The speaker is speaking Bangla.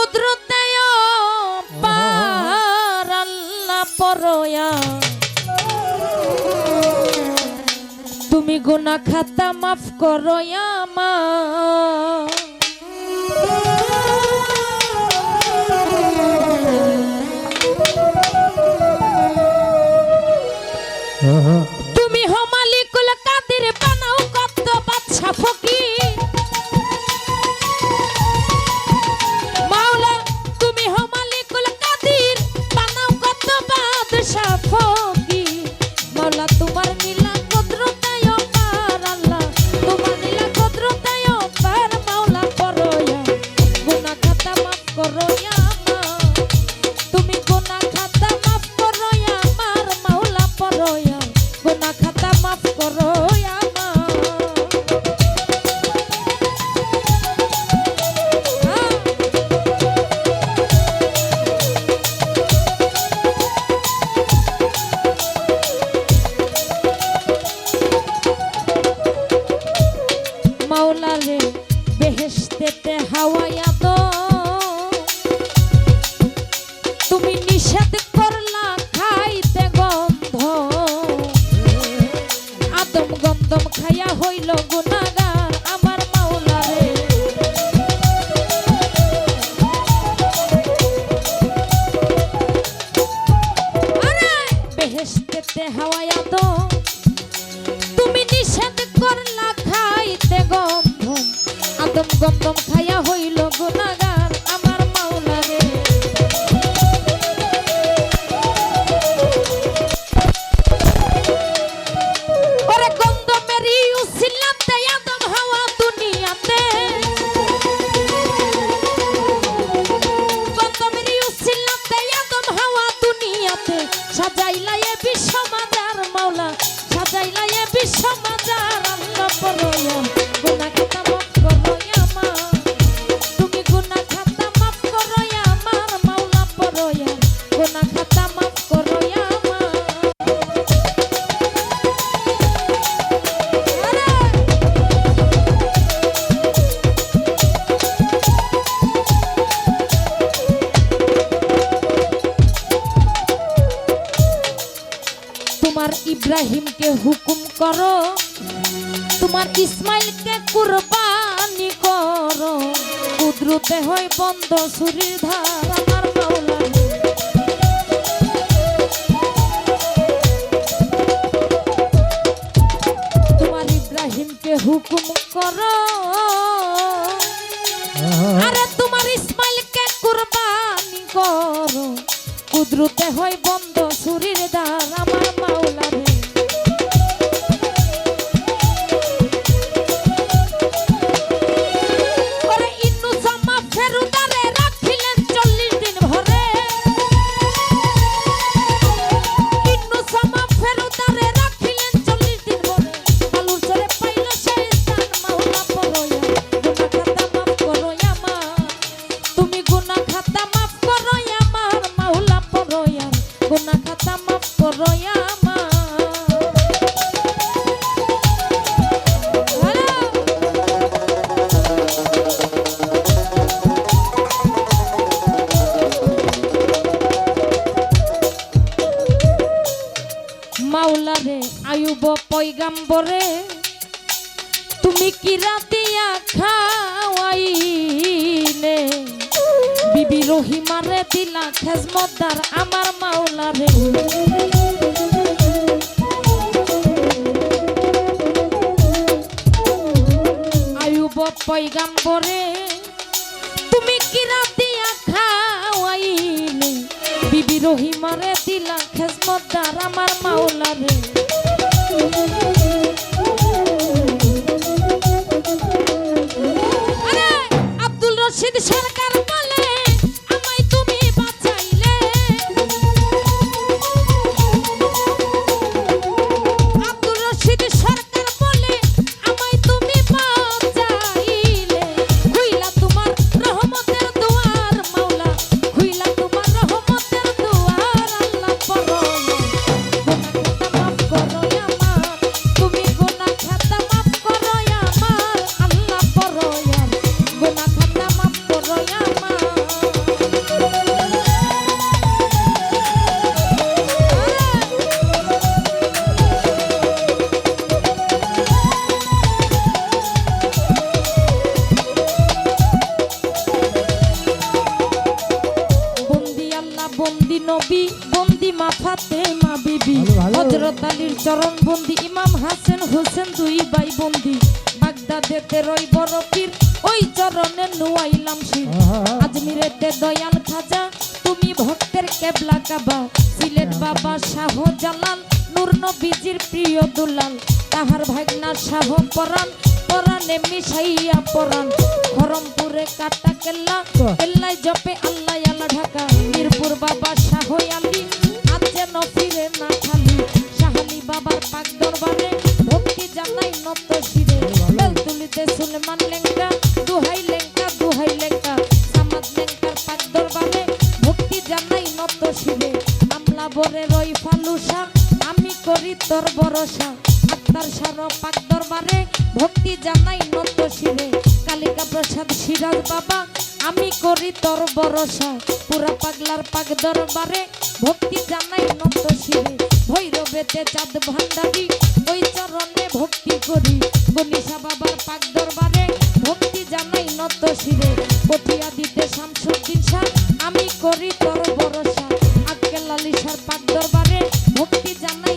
কুদরতে পারাল্লা পরয়া। তুমি গুনা খাতা মাফ করো মা। হ্যাঁ, হ্যাঁ। তুমি হমালিকুল কাদের বানাও কত বাচ্চা খেতে হাওয়ায় তো তুমি নিষেধ করলা খাইতে গন্ধম আদম গন্ধম ইব্রাহিমকে হুকুম করো, তোমার ইসমাইলকে কুরবানি করো। কুদরতে হয় বন্ধ সুরির ধার তোমার ইব্রাহিম তোমার ইব্রাহিমকে হুকুম করো, আরে তোমার ইসমাইল কে কুরবানি করো। কুদরতে হয় বন্ধ পেগাম্বরে তুমি কি রাতিয়া খাওয়াইনে বিবি রহিমারে দিলা খেজমদার আমার মাওলারে। আয়ুব পৈগাম্বরে তুমি কি রাতিয়া খাওয়াইনে বিবি রহিমারে দিলা খেজমদার আমার মাওলারে। আব্দুল রশিদ সারা হজরত আলীর চরণ বন্দি ইমাম হাসেন হোসেন দুই ভাই বন্দি। বাগদাদেতে রই বড় পীর ওই চরণে নুয়াইলাম শির। আজমিরেতে দয়াল খাজা তুমি ভক্তের কেবলা কাবা। সিলেট বাবা শাহ জালাল নূর নবীজির প্রিয় দুলাল। তাহার ভাগনা শাহ পরাণ পরাণে মিশাইয়া পরাণ। খরমপুরে কাটা কেল্লা। কেল্লায় জপে আল্লাহ আল্লাহ ঢাকা। মিরপুর বাবা শাহ আলী করি তোর ভরসা। আত্মার সার পাক দরবারে ভক্তি জানাই নত শিরে কালিকা প্রসাদ সিরাজ বাবা, আমি করি তোর ভরসা। পুরা পাগলার পাক দরবারে ভক্তি জানাই নত শিরে ভৈরবেতে চাঁদ ভান্ডারি, ওই চরণে ভক্তি করি। গনিশা বাবার পাক দরবারে ভক্তি জানাই নত শিরে পটিয়া দিতে শামসুদ্দিন শাহ, আমি করি তোর ভরসা। আজকে লালিসার পাক দরবারে ভক্তি জানাই